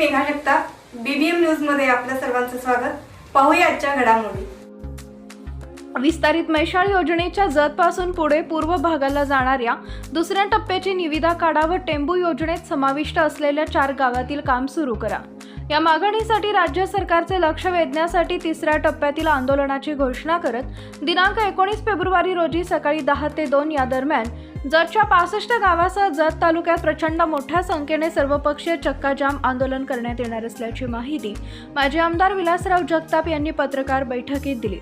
Megha Jagtap BBM न्यूजमध्ये आपल्या सर्वांचं स्वागत. पाहूया आजच्या घडामोडी. विस्तारित मैशाळ योजनेच्या जतपासून पुढे पूर्व भागाला जाणाऱ्या दुसऱ्या टप्प्याची निविदा काढा व टेंबू योजनेत समाविष्ट असलेल्या चार गावातील काम सुरू करा. या मागणीसाठी राज्य सरकारचे लक्ष वेधण्यासाठी तिसऱ्या टप्प्यातील आंदोलनाची घोषणा करत दिनांक एकोणीस फेब्रुवारी रोजी सकाळी दहा ते दोन या दरम्यान जतच्या पासष्ट गावासह जत तालुक्यात प्रचंड मोठ्या संख्येने सर्वपक्षीय चक्काजाम आंदोलन करण्यात येणार असल्याची माहिती माजी आमदार विलासराव जगताप यांनी पत्रकार बैठकीत दिली.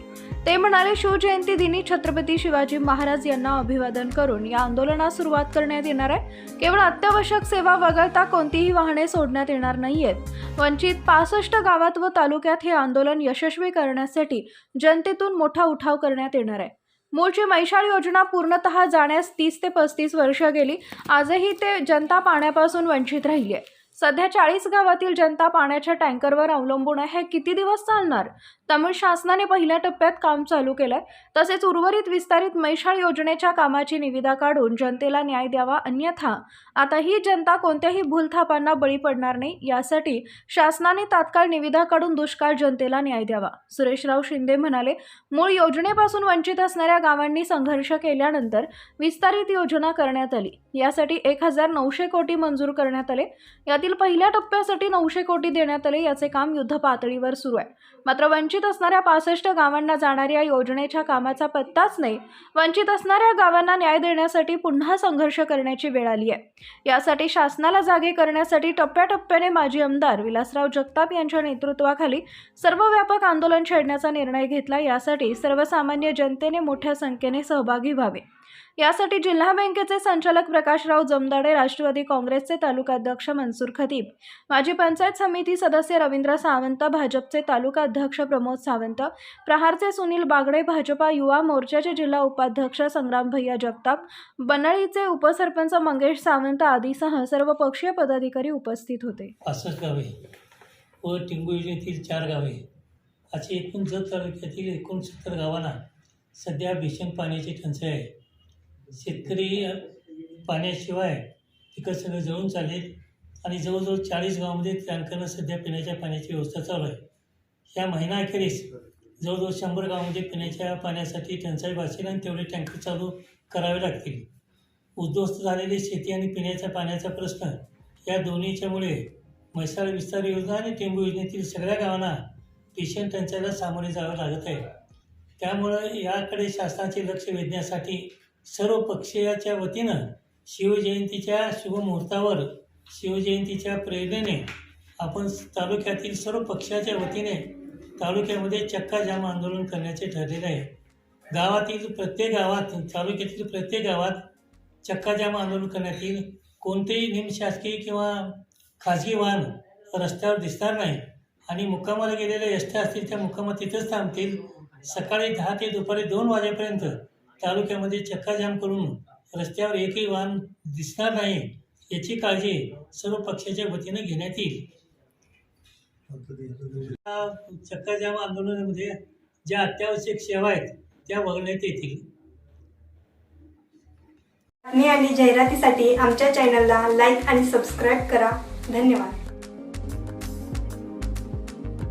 ते म्हणाले शिवजयंती दिनी छत्रपती शिवाजी महाराज यांना अभिवादन करून या आंदोलनास सुरुवात करण्यात येणार आहे. केवळ अत्यावश्यक सेवा वगळता कोणतीही वाहने सोडण्यात येणार नाहीयेत. वंचित पासष्ट गावात व तालुक्यात हे आंदोलन यशस्वी करण्यासाठी जनतेतून मोठा उठाव करण्यात येणार आहे. मूळची मैशाळ योजना पूर्णतः जाण्यास तीस ते पस्तीस वर्ष गेली. आजही ते जनता पाण्यापासून वंचित राहिली आहे. सध्या चाळीस गावातील जनता पाण्याच्या टँकरवर अवलंबून आहे. हे किती दिवस चालणार? त्यामुळे शासनाने पहिल्या टप्प्यात काम चालू केलंय. तसेच उर्वरित विस्तारित मैशाळ योजनेच्या कामाची निविदा काढून जनतेला न्याय द्यावा अन्यथा आता ही जनता कोणत्याही भूलथापांना बळी पडणार नाही. यासाठी शासनाने तात्काळ निविदा काढून दुष्काळ जनतेला न्याय द्यावा. सुरेशराव शिंदे म्हणाले मूळ योजनेपासून वंचित असणाऱ्या गावांनी संघर्ष केल्यानंतर विस्तारित योजना करण्यात आली. यासाठी एक हजार नऊशे कोटी मंजूर करण्यात आले. यातील पहिल्या टप्प्यासाठी नऊशे कोटी देण्यात आले याचे काम युद्ध पातळीवर सुरू आहे. मात्र वंचित असणाऱ्या पासष्ट गावांना जाणाऱ्या योजनेच्या कामाचा पत्ताच नाही. वंचित असणाऱ्या गावांना न्याय देण्यासाठी पुन्हा संघर्ष करण्याची वेळ आली आहे. यासाठी शासनाला जागे करण्यासाठी टप्प्याटप्प्याने माजी आमदार विलासराव जगताप यांच्या नेतृत्वाखाली सर्वव्यापक आंदोलन छेडण्याचा निर्णय घेतला. यासाठी सर्वसामान्य जनतेने मोठ्या संख्येने सहभागी व्हावे. यासाठी जिल्हा बँकेचे संचालक प्रकाशराव जमदाडे राष्ट्रवादी काँग्रेसचे तालुकाध्यक्ष मनसूर खतीब माजी पंचायत समिती सदस्य रवींद्र सावंत भाजपचे तालुका अध्यक्ष प्रमोद सावंत प्रहारचे सुनील बागडे भाजपा युवा मोर्चाचे जिल्हा उपाध्यक्ष संग्राम भैया जगताप बनळीचे उपसरपंच मंगेश सावंत आदीसह सर्व पक्षीय पदाधिकारी उपस्थित होते. असं गावे व टिंगू योजनेतील चार गावे असे एकूण जत तालुक्यातील एकोणसत्तर गावांना सध्या भीषण पाण्याची टंचाई आहे. शेतकरी पाण्याशिवाय पिकं सगळं जळून चाललेत. आणि जवळजवळ चाळीस गावामध्ये टँकरनं सध्या पिण्याच्या पाण्याची व्यवस्था चालू आहे. ह्या महिनाअखेरीस जवळजवळ शंभर गावामध्ये पिण्याच्या पाण्यासाठी टंचाई भाषेल आणि तेवढे टँकर चालू करावे लागतील. उद्ध्वस्त झालेली शेती आणि पिण्याच्या पाण्याचा प्रश्न या दोन्हीच्यामुळे म्हैसाळ विस्तार योजना आणि टेंबू योजनेतील सगळ्या गावांना भीषण टंचाईला सामोरे जावं लागत आहे. त्यामुळं याकडे शासनाचे लक्ष वेधण्यासाठी सर्व पक्षीयाच्या वतीनं शिवजयंतीच्या शुभमुहूर्तावर शिवजयंतीच्या प्रेरणेने आपण तालुक्यातील सर्व पक्षाच्या वतीने तालुक्यामध्ये चक्काजाम आंदोलन करण्याचे ठरलेले आहे. गावातील प्रत्येक गावात तालुक्यातील प्रत्येक गावात चक्काजाम आंदोलन करण्यात येईल कोणतेही निमशासकीय किंवा खाजगी वाहन रस्त्यावर दिसणार नाही आणि मुक्कामाला गेलेल्या एसट्या असतील त्या मुक्कामात तिथंच थांबतील. सकाळी दहा ते दुपारी दोन वाजेपर्यंत तालुक्यामध्ये चक्काजाम करून रस्त्यावर एकही वाहन दिसणार नाही याची काळजी सर्व पक्षाच्या वतीनं घेण्यात येईल. चक्काजाम आंदोलनामध्ये ज्या अत्यावश्यक सेवा आहेत त्या वगळण्यात येतील. बातमी आणि जाहिरातीसाठी आमच्या चॅनलला लाईक आणि सबस्क्राईब करा. धन्यवाद.